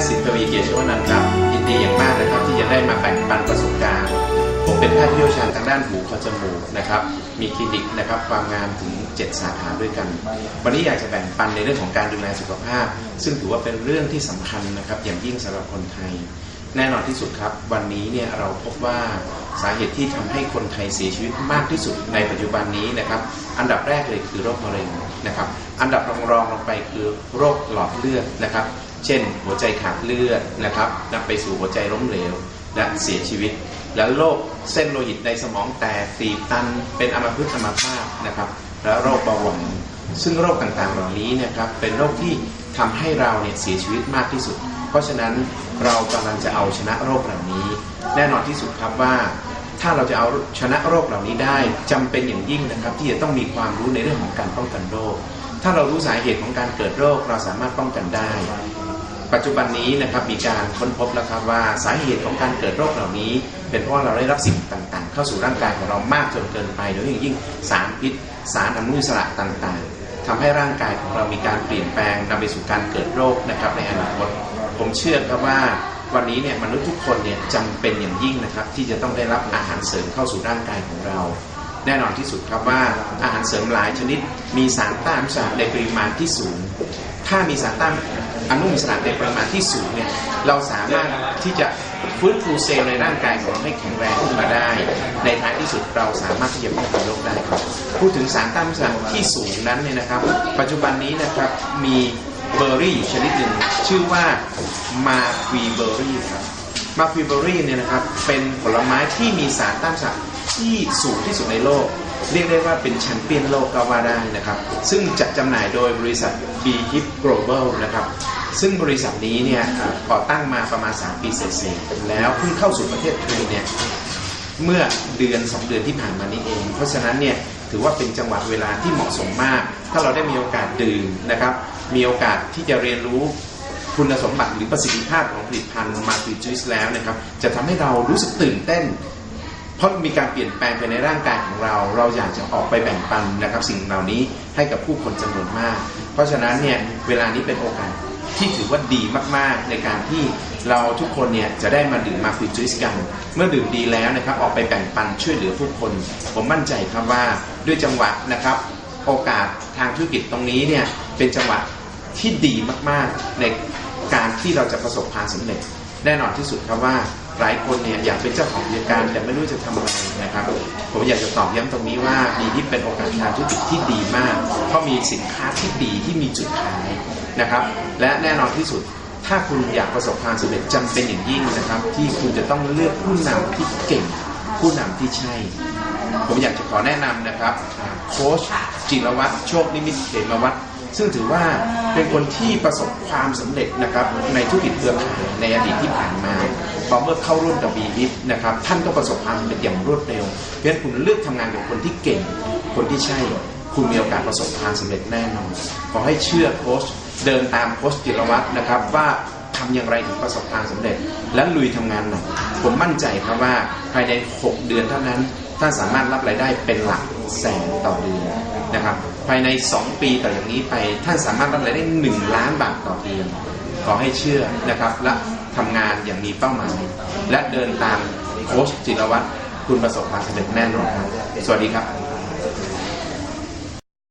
ทย์สินทวีเกียรติชวนันท์ครับยินดีอย่างมากนะครับที่จะได้มาแบ่งปันประสบการณ์ ผมเป็นแพทย์ผู้เชี่ยวชาญทางด้านหูคอจมูกนะครับมีคลินิกนะครับความงามถึง 7 สาขาด้วยกัน วันนี้อยากจะแบ่งปันในเรื่องของการดูแลสุขภาพ ซึ่งถือว่าเป็นเรื่องที่สำคัญนะครับอย่างยิ่งสำหรับคนไทย แน่นอนที่สุดครับ วันนี้เนี่ยเราพบว่าสาเหตุที่ทำให้คนไทยเสียชีวิตมากที่สุดในปัจจุบันนี้นะครับอันดับแรกเลยคือโรคมะเร็ง นะครับ อันดับรองรองลงไปคือโรคหลอดเลือดนะครับ เช่น หัวใจขาดเลือดนะครับนำไปสู่หัวใจล้มเหลวและเสียชีวิต และโรคเส้นโลหิตในสมองแตกตีบตัน เป็นอัมพฤกษ์อัมพาตนะครับ และโรคเบาหวานซึ่งโรคต่างๆเหล่านี้นะครับเป็นโรคที่ทำให้เราเนี่ยเสียชีวิตมากที่สุด เพราะฉะนั้นเรากำลังจะเอาชนะโรคเหล่านี้ แน่นอนที่สุดครับว่า ถ้าเราจะเอาชนะโรคเหล่านี้ได้จำเป็นอย่างยิ่งนะครับ ที่จะต้องมีความรู้ในเรื่องของการป้องกันโรค ถ้าเรารู้สาเหตุของการเกิดโรคเราสามารถป้องกันได้ ปัจจุบันนี้นะครับมีการค้นพบแล้วครับว่าสาเหตุของการเกิดโรคเหล่านี้ เป็นเพราะเราได้รับสิ่งต่างๆ เข้าสู่ร่างกายของเรามากจนเกินไปโดยเฉพาะอย่างยิ่งสารพิษ สารอนุมูลอิสระต่างๆทำให้ร่างกายของเรามีการเปลี่ยนแปลงนำไปสู่การเกิดโรคนะครับในอนาคตผมเชื่อครับว่า วันนี้เนี่ยมนุษย์ทุกคนเนี่ยจำเป็นอย่างยิ่งนะครับ ที่จะต้องได้รับอาหารเสริมเข้าสู่ร่างกายของเรา แน่นอนที่สุดครับว่าอาหารเสริมหลายชนิด มีสารต้านอนุมูลอิสระในปริมาณที่สูง ถ้ามีสารต้านอนุมูลอิสระในปริมาณที่สูงเนี่ยเราสามารถที่จะฟื้นฟูเซลล์ในร่างกายของเราให้แข็งแรงขึ้นมาได้ ในท้ายที่สุดเราสามารถที่จะป้องกันโรคได้ครับพูดถึงสารต้านอนุมูลอิสระที่สูงนั้นเนี่ยนะครับ ปัจจุบันนี้นะครับมี เบอร์รี่ชนิดหนึ่งชื่อว่ามาควีเบอร์รี่ครับมาควีเบอร์รี่เนี่ยนะครับเป็นผลไม้ที่มีสารต้านอนุมูลอิสรที่สูงที่สุดในโลก เรียกได้ว่าเป็นแชมเปี้ยนโลกก็ว่าได้นะครับ ซึ่งจัดจำหน่ายโดยบริษัท B Hip Global นะครับซึ่งบริษัทนี้เนี่ยก่อตั้งมาประมาณ 3 ปีเศษแล้วเพิ่งเข้าสู่ประเทศไทยเนี่ยเมื่อเดือน 2 เดือนที่ผ่านมานี้เอง เพราะฉะนั้นเนี่ยถือว่าเป็นจังหวะเวลาที่เหมาะสมมาก ถ้าเราได้มีโอกาสดื่มนะครับ มีโอกาสที่จะเรียนรู้คุณสมบัติหรือประสิทธิภาพของผลิตภัณฑ์มาติจูสแล้วนะครับ จะทำให้เรารู้สึกตื่นเต้น เพราะมีการเปลี่ยนแปลงไปในร่างกายของเรา เราอยากจะออกไปแบ่งปันนะครับสิ่งเหล่านี้ให้กับผู้คนจำนวนมาก เพราะฉะนั้นเนี่ยเวลานี้เป็นโอกาสที่ถือว่าดีมากๆ ในการที่เราทุกคนเนี่ยจะได้มาดื่มมาฟิจูสกัน เมื่อดื่มดีแล้วนะครับ ออกไปแบ่งปันช่วยเหลือผู้คน ผมมั่นใจครับว่าด้วยจังหวะนะครับ โอกาสทางธุรกิจตรงนี้เนี่ยเป็นจังหวะ ที่ดีมากๆในการที่เราจะประสบความสำเร็จ แน่นอนที่สุดครับว่าหลายคนเนี่ยอยากเป็นเจ้าของกิจการแต่ไม่รู้จะทำอะไรนะครับ ผมอยากจะตอบย้ำตรงนี้ว่าดีที่เป็นโอกาสทางธุรกิจที่ดีมาก เพราะมีสินค้าที่ดีที่มีจุดขายนะครับ และแน่นอนที่สุดถ้าคุณอยากประสบความสำเร็จจำเป็นอย่างยิ่งนะครับ ที่คุณจะต้องเลือกผู้นำที่เก่ง ผู้นำที่ใช่ ผมอยากจะขอแนะนำนะครับโค้ชจิรวัตรโชคนิมิตเขมวัตร ซึ่งถือว่าเป็นคนที่ประสบความสำเร็จนะครับในธุรกิจเครือข่ายในอดีตที่ผ่านมาพอเมื่อเข้าร่วมกับบีฮิตนะครับท่านก็ประสบความสำเร็จอย่างรวดเร็ว เพราะฉะนั้นคุณเลือกทำงานกับคนที่เก่ง คนที่ใช่ คุณมีโอกาสประสบความสำเร็จแน่นอน ขอให้เชื่อโค้ชเดินตามโค้ชจิรวัตรนะครับว่าทำอย่างไรถึงประสบความสำเร็จ และลุยทำงานหนักผมมั่นใจครับว่าภายใน 6 เดือนเท่านั้นท่านสามารถรับรายได้เป็นหลักแสนต่อเดือนนะครับ ภายใน 2 ปีต่ออย่างนี้ไป ท่านสามารถรับรายได้ 1 ล้านบาทต่อเดือน ขอให้เชื่อนะครับและทำงานอย่างมีเป้าหมาย และเดินตามโค้ชจิรวัตรคุณประสบความสำเร็จแน่นอนครับสวัสดีครับ